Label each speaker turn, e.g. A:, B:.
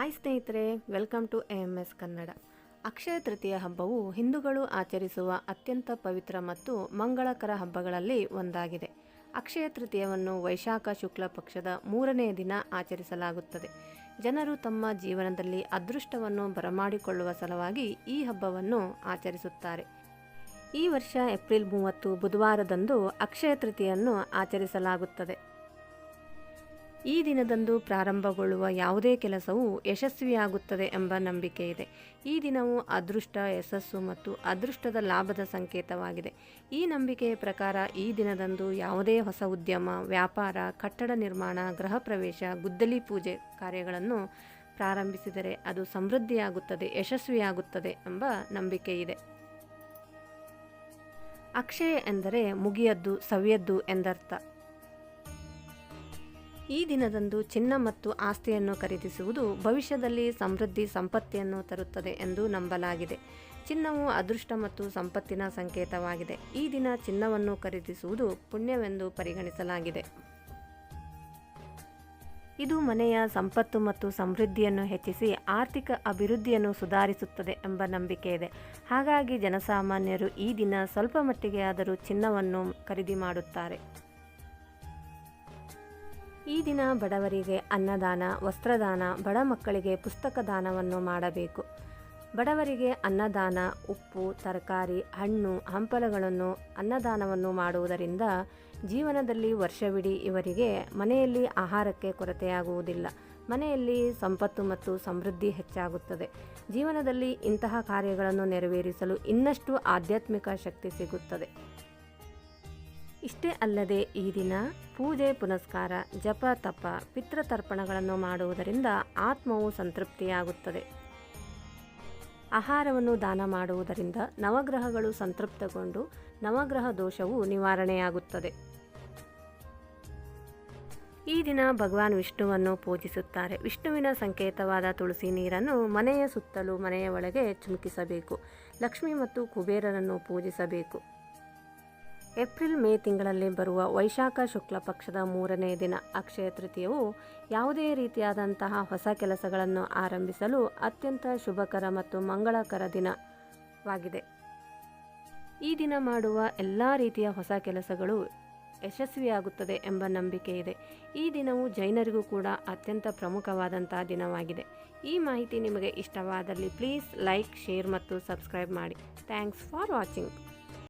A: Hi ಸ್ನೇಹಿತರೆ, welcome to A M S Kannada. Akshaya Tritiya ಹಬ್ಬವು ಹಿಂದೂಗಳು ಆಚರಿಸುವ ಅತ್ಯಂತ ಪವಿತ್ರ ಮತ್ತು ಮಂಗಳಕರ ಹಬ್ಬಗಳಲ್ಲಿ ಒಂದಾಗಿದೆ. ಅಕ್ಷಯ ತೃತೀಯವನ್ನು ವೈಶಾಖ ಶುಕ್ಲ ಪಕ್ಷದ ಮೂರನೇ ದಿನ ಆಚರಿಸಲಾಗುತ್ತದೆ. ಜನರು ತಮ್ಮ ಜೀವನದಲ್ಲಿ ಅದೃಷ್ಟವನ್ನು ಬರಮಾಡಿಕೊಳ್ಳುವ ಸಲುವಾಗಿ ಈ ಹಬ್ಬವನ್ನು ಆಚರಿಸುತ್ತಾರೆ. ಈ ವರ್ಷ ಏಪ್ರಿಲ್ ಮೂವತ್ತು ಬುಧವಾರದಂದು ಅಕ್ಷಯ ತೃತೀಯನ್ನು ಆಚರಿಸಲಾಗುತ್ತದೆ. ಈ ದಿನದಂದು ಪ್ರಾರಂಭಗೊಳ್ಳುವ ಯಾವುದೇ ಕೆಲಸವು ಯಶಸ್ವಿಯಾಗುತ್ತದೆ ಎಂಬ ನಂಬಿಕೆ ಇದೆ. ಈ ದಿನವು ಅದೃಷ್ಟ, ಯಶಸ್ಸು ಮತ್ತು ಅದೃಷ್ಟದ ಲಾಭದ ಸಂಕೇತವಾಗಿದೆ. ಈ ನಂಬಿಕೆಯ ಪ್ರಕಾರ ಈ ದಿನದಂದು ಯಾವುದೇ ಹೊಸ ಉದ್ಯಮ, ವ್ಯಾಪಾರ, ಕಟ್ಟಡ ನಿರ್ಮಾಣ, ಗೃಹ ಪ್ರವೇಶ, ಗುದ್ದಲಿ ಪೂಜೆ ಕಾರ್ಯಗಳನ್ನು ಪ್ರಾರಂಭಿಸಿದರೆ ಅದು ಸಮೃದ್ಧಿಯಾಗುತ್ತದೆ, ಯಶಸ್ವಿಯಾಗುತ್ತದೆ ಎಂಬ ನಂಬಿಕೆ ಇದೆ. ಅಕ್ಷಯ ಎಂದರೆ ಮುಗಿಯದ್ದು, ಸವಿಯದ್ದು ಎಂದರ್ಥ. ಈ ದಿನದಂದು ಚಿನ್ನ ಮತ್ತು ಆಸ್ತಿಯನ್ನು ಖರೀದಿಸುವುದು ಭವಿಷ್ಯದಲ್ಲಿ ಸಮೃದ್ಧಿ ಸಂಪತ್ತಿಯನ್ನು ತರುತ್ತದೆ ಎಂದು ನಂಬಲಾಗಿದೆ. ಚಿನ್ನವು ಅದೃಷ್ಟ ಮತ್ತು ಸಂಪತ್ತಿನ ಸಂಕೇತವಾಗಿದೆ. ಈ ದಿನ ಚಿನ್ನವನ್ನು ಖರೀದಿಸುವುದು ಪುಣ್ಯವೆಂದು ಪರಿಗಣಿಸಲಾಗಿದೆ. ಇದು ಮನೆಯ ಸಂಪತ್ತು ಮತ್ತು ಸಮೃದ್ಧಿಯನ್ನು ಹೆಚ್ಚಿಸಿ ಆರ್ಥಿಕ ಅಭಿವೃದ್ಧಿಯನ್ನು ಸುಧಾರಿಸುತ್ತದೆ ಎಂಬ ನಂಬಿಕೆ ಇದೆ. ಹಾಗಾಗಿ ಜನಸಾಮಾನ್ಯರು ಈ ದಿನ ಸ್ವಲ್ಪ ಮಟ್ಟಿಗೆ ಆದರೂ ಚಿನ್ನವನ್ನು ಖರೀದಿ ಮಾಡುತ್ತಾರೆ. ಈ ದಿನ ಬಡವರಿಗೆ ಅನ್ನದಾನ, ವಸ್ತ್ರದಾನ, ಬಡ ಮಕ್ಕಳಿಗೆ ಪುಸ್ತಕ ದಾನವನ್ನು ಮಾಡಬೇಕು. ಬಡವರಿಗೆ ಅನ್ನದಾನ, ಉಪ್ಪು, ತರಕಾರಿ, ಹಣ್ಣು, ಹಂಪಲಗಳನ್ನು ಅನ್ನದಾನವನ್ನು ಮಾಡುವುದರಿಂದ ಜೀವನದಲ್ಲಿ ವರ್ಷವಿಡೀ ಇವರಿಗೆ ಮನೆಯಲ್ಲಿ ಆಹಾರಕ್ಕೆ ಕೊರತೆಯಾಗುವುದಿಲ್ಲ. ಮನೆಯಲ್ಲಿ ಸಂಪತ್ತು ಮತ್ತು ಸಮೃದ್ಧಿ ಹೆಚ್ಚಾಗುತ್ತದೆ. ಜೀವನದಲ್ಲಿ ಇಂತಹ ಕಾರ್ಯಗಳನ್ನು ನೆರವೇರಿಸಲು ಇನ್ನಷ್ಟು ಆಧ್ಯಾತ್ಮಿಕ ಶಕ್ತಿ ಸಿಗುತ್ತದೆ. ಇಷ್ಟೇ ಅಲ್ಲದೆ ಈ ದಿನ ಪೂಜೆ, ಪುನಸ್ಕಾರ, ಜಪ, ತಪ, ಪಿತೃತರ್ಪಣಗಳನ್ನು ಮಾಡುವುದರಿಂದ ಆತ್ಮವು ಸಂತೃಪ್ತಿಯಾಗುತ್ತದೆ. ಆಹಾರವನ್ನು ದಾನ ಮಾಡುವುದರಿಂದ ನವಗ್ರಹಗಳು ಸಂತೃಪ್ತಗೊಂಡು ನವಗ್ರಹ ದೋಷವು ನಿವಾರಣೆಯಾಗುತ್ತದೆ. ಈ ದಿನ ಭಗವಾನ್ ವಿಷ್ಣುವನ್ನು ಪೂಜಿಸುತ್ತಾರೆ. ವಿಷ್ಣುವಿನ ಸಂಕೇತವಾದ ತುಳಸಿ ನೀರನ್ನು ಮನೆಯ ಸುತ್ತಲೂ ಮನೆಯ ಒಳಗೆ ಚುಮುಕಿಸಬೇಕು. ಲಕ್ಷ್ಮಿ ಮತ್ತು ಕುಬೇರನನ್ನು ಪೂಜಿಸಬೇಕು. ಏಪ್ರಿಲ್ ಮೇ ತಿಂಗಳಲ್ಲಿ ಬರುವ ವೈಶಾಖ ಶುಕ್ಲ ಪಕ್ಷದ ಮೂರನೇ ದಿನ ಅಕ್ಷಯ ತೃತೀಯವು ಯಾವುದೇ ರೀತಿಯಾದಂತಹ ಹೊಸ ಕೆಲಸಗಳನ್ನು ಆರಂಭಿಸಲು ಅತ್ಯಂತ ಶುಭಕರ ಮತ್ತು ಮಂಗಳಕರ ದಿನವಾಗಿದೆ. ಈ ದಿನ ಮಾಡುವ ಎಲ್ಲ ರೀತಿಯ ಹೊಸ ಕೆಲಸಗಳು ಯಶಸ್ವಿಯಾಗುತ್ತದೆ ಎಂಬ ನಂಬಿಕೆ ಇದೆ. ಈ ದಿನವು ಜೈನರಿಗೂ ಕೂಡ ಅತ್ಯಂತ ಪ್ರಮುಖವಾದಂತಹ ದಿನವಾಗಿದೆ. ಈ ಮಾಹಿತಿ ನಿಮಗೆ ಇಷ್ಟವಾದಲ್ಲಿ ಪ್ಲೀಸ್ ಲೈಕ್, ಶೇರ್ ಮತ್ತು ಸಬ್ಸ್ಕ್ರೈಬ್ ಮಾಡಿ. Thanks for watching.